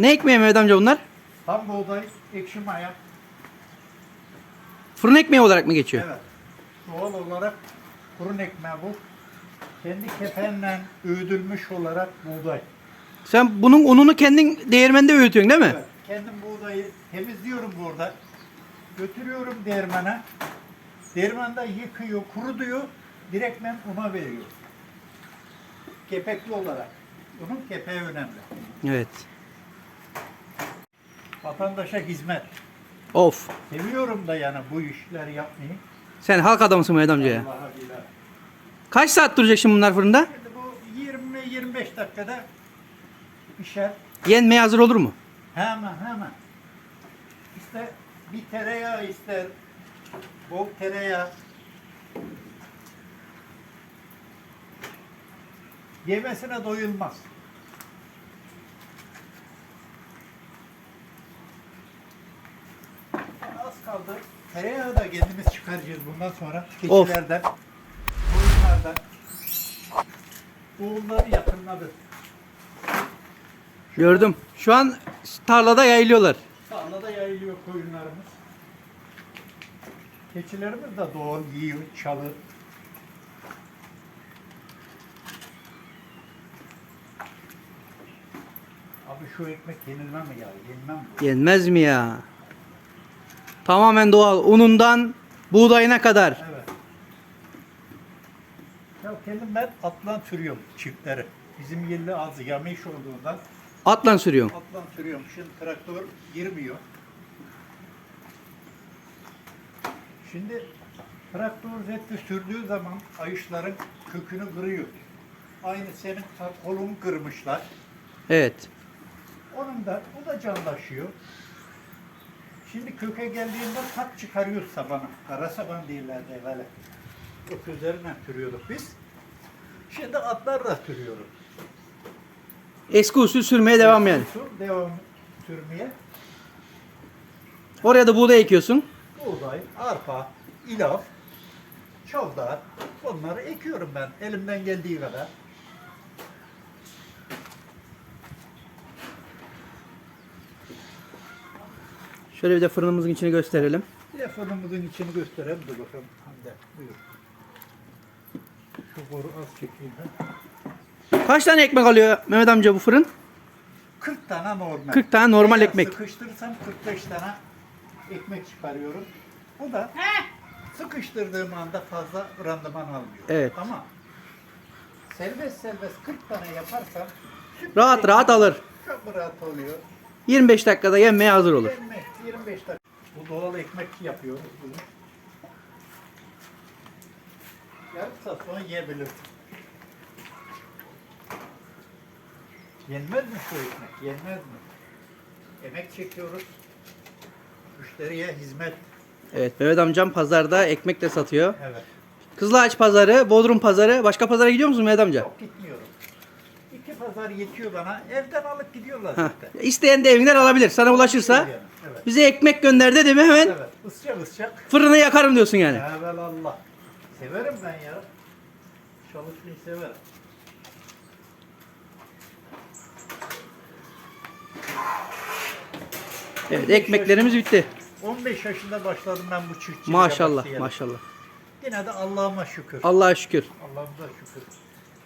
Ne ekmeği Mehmet amca bunlar? Tam buğday, ekşi maya. Fırın ekmeği olarak mı geçiyor? Evet. Doğal olarak kurun ekmeği bu. Kendi kefenle öğüdülmüş olarak buğday. Sen bunun ununu kendin değirmende öğütüyorsun değil mi? Evet. Kendim buğdayı temizliyorum burada. Götürüyorum değirmene. Değirmende yıkıyor, kurutuyor. Direktmen una veriyor. Kepekli olarak. Bunun kepeği önemli. Evet. Vatandaşa hizmet. Of. Seviyorum da yani bu işleri yapmayı. Sen halk adamısın Mehmet amca ya. Allah'a. Kaç saat duracak şimdi bunlar fırında? Şimdi bu 20-25 dakikada pişer. Yenmeye hazır olur mu? Hemen hemen. İşte bir tereyağı ister. Bol tereyağı. Yemesine doyulmaz. Az kaldı. Tereyağı da kendimiz çıkaracağız bundan sonra. Keçilerden, koyunlardan. Oğulları yakınladı. Gördüm. Şu an tarlada yayılıyorlar. Tarlada yayılıyor koyunlarımız. Keçilerimiz de doğal yiyor, çalır. Abi şu ekmek yenilmez mi ya? Yenmem bu. Yenmez mi ya? Tamamen doğal. Unundan buğdayına kadar. Evet. Ya kendim ben atlan sürüyorum çiftleri. Bizim yerli az yamış olduğundan Atlan sürüyorum. atlan sürüyorum. Şimdi traktör girmiyor. Şimdi traktör zeti sürdüğü zaman ayışların kökünü kırıyor. Aynı senin kolunu kırmışlar. Evet. Onun da o da canlaşıyor. Şimdi köke geldiğinde tak çıkarıyor sabanı. Kara saban değillerdi evvela. O üzerine sürüyorduk biz. Şimdi atlar da sürüyoruz. Eski usul sürmeye devam yani. Sur, devam sürmeye. Oraya da buğday ekiyorsun. Buğday, arpa, ilaf, çavdar. Bunları ekiyorum ben elimden geldiği kadar. Şöyle bir de fırınımızın içini gösterelim. Telefonumuzun içini gösterelim dur bakalım. Hande buyur. Şu boru az çekeyim ben. Kaç tane ekmek alıyor Mehmet amca bu fırın? 40 tane normal. 40 tane normal Eğer ekmek. Sıkıştırırsam 45 tane ekmek çıkarıyorum. Bu da sıkıştırdığım anda fazla randıman almıyor. Evet. Ama serbest serbest 40 tane yaparsam Rahat rahat alır. Çok rahat oluyor. 25 dakikada yenmeye hazır olur. 20, 25 dakika. Bu doğal ekmek yapıyoruz bunu. Yarım saat sonra yiyebilirsin. Yenmez mi şu ekmek? Yenmez mi? Emek çekiyoruz. Müşteriye hizmet. Evet Mehmet amcam pazarda ekmek de satıyor. Evet. Kızılağaç pazarı, Bodrum pazarı. Başka pazara gidiyor musun Mehmet amca? Çok gitmiyorum. Pazar yetiyor bana. Evden alıp gidiyorlar zaten. İsteyen de evinden alabilir. Sana ulaşırsa Evet. bize ekmek gönder dedi mi hemen Evet. Iscak ıscak. fırını yakarım diyorsun yani. Evvel Allah. Severim ben ya. Çalışmayı severim. Evet ekmeklerimiz bitti. 15 yaşında başladım ben bu çiftçiliğe Maşallah maşallah. Yine de Allah'ıma şükür. Allah'a şükür. Allah'ımıza şükür.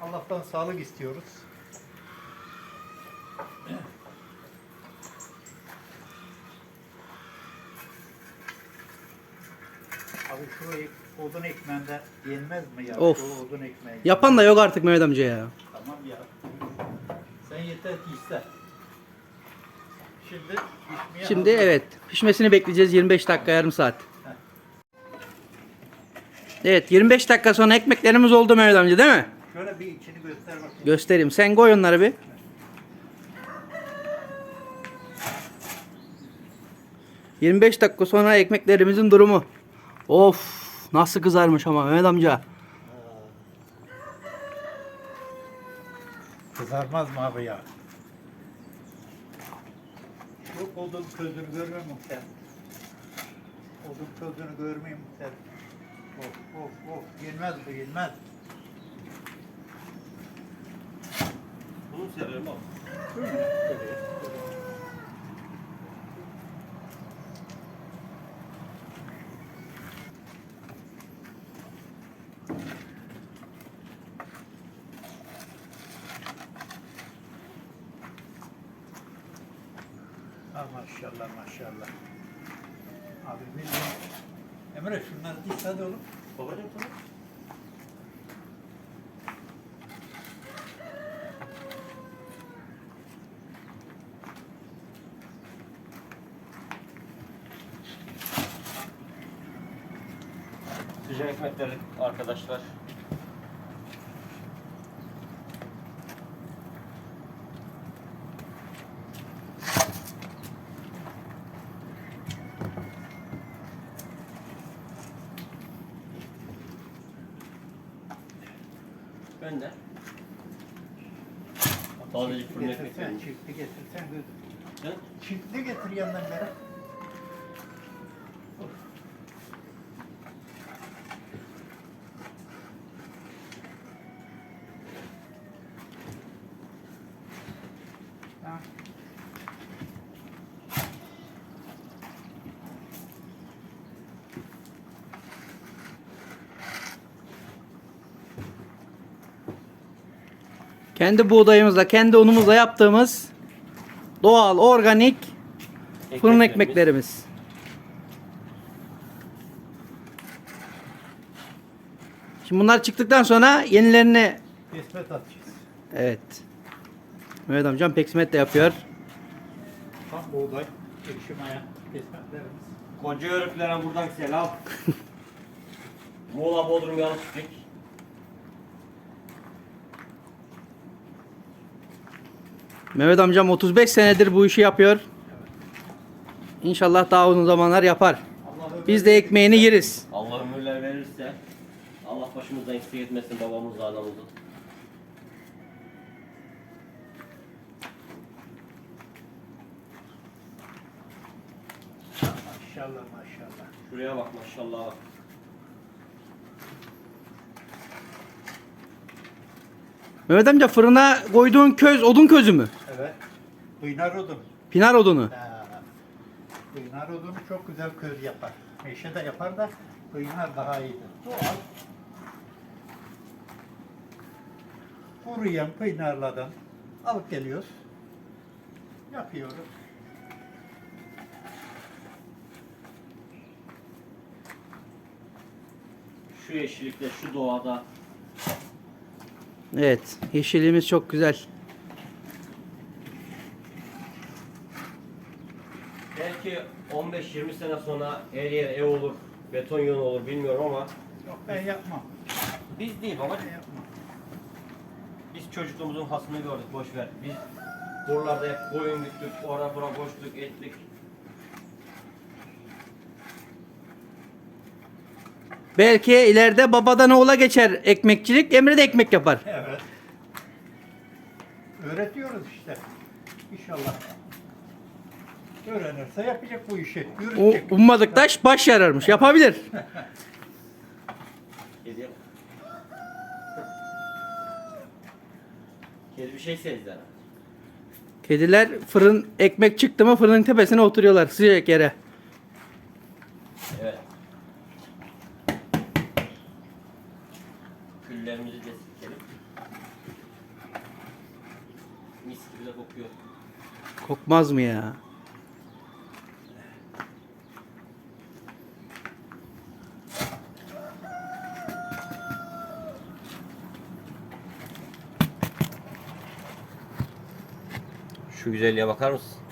Allah'tan sağlık istiyoruz. Ek- odun ekmeğinde yenmez mi ya? Of. Şu odun ekmeği. Yapan da yok artık Mehmet amca ya. Tamam ya. Sen yeter ki iste. Şimdi pişmeye Şimdi hazır. evet pişmesini bekleyeceğiz 25 dakika yarım saat. Evet 25 dakika sonra ekmeklerimiz oldu Mehmet amca değil mi? Şöyle bir içini göster bakayım. Göstereyim. Sen koy onları bir. ...25 dakika sonra ekmeklerimizin durumu. Of nasıl kızarmış ama Mehmet amca. Kızarmaz mı abi ya? Şu odun közünü görmüyor musun sen? Odun közünü görmüyor musun sen? Of of of yenmez bu yenmez. Bunu severim abi. Şöyle, şöyle, şöyle. Ha maşallah maşallah. Abi bilmiyorum. Emre şunları diş hadi oğlum. Babacım tamam. Sıcak ekmekler arkadaşlar. Ben de. Tazecik fırın ekmek çiftli getirsen gözüm. Çiftli getir yandan beri. Kendi buğdayımızla, kendi unumuzla yaptığımız doğal, organik fırın Ekmeklerimiz. Şimdi bunlar çıktıktan sonra yenilerini Kesmet atacağız. evet. Mehmet amcam peksimet de yapıyor. Tam buğday, ekşi maya kesmetlerimiz. Koca yörüklere buradan selam. Muğla Bodrum yalı Mehmet amcam 35 senedir bu işi yapıyor. İnşallah daha uzun zamanlar yapar. Biz de ekmeğini yeriz. Allah ömürler verirse Allah başımızdan eksik etmesin babamızla anamızı. Maşallah maşallah. Şuraya bak maşallah bak. Mehmet amca fırına koyduğun köz odun közü mü? Evet. Kıynar odun. Pinar odunu. Ha. Kıynar odunu çok güzel köz yapar. Meşe de yapar da kıynar daha iyidir. Doğal. Kuruyan kıynarlardan alıp geliyoruz. Yapıyoruz. Şu yeşillikte, şu doğada Evet. Yeşilliğimiz çok güzel. Belki 15-20 sene sonra her yer ev olur, beton yön olur bilmiyorum ama Yok ben yapmam. biz değil Ben babacığım. yapmam. Biz çocukluğumuzun hasını gördük boş ver. Biz buralarda hep koyun güttük, ora bura koştuk, ettik. Belki ileride babadan oğula geçer ekmekçilik. Emre de ekmek yapar. Evet. Öğretiyoruz işte. İnşallah. Öğrenirse yapacak bu işi. O Yürütecek. ummadık taş baş yararmış. Yapabilir. Kedi bir şey sezdi herhalde. Kediler fırın ekmek çıktı mı fırının tepesine oturuyorlar sıcak yere. Evet. Küllerimizi de sikelim. Mis gibi de kokuyor. Kokmaz mı ya? Şu güzelliğe bakar mısın?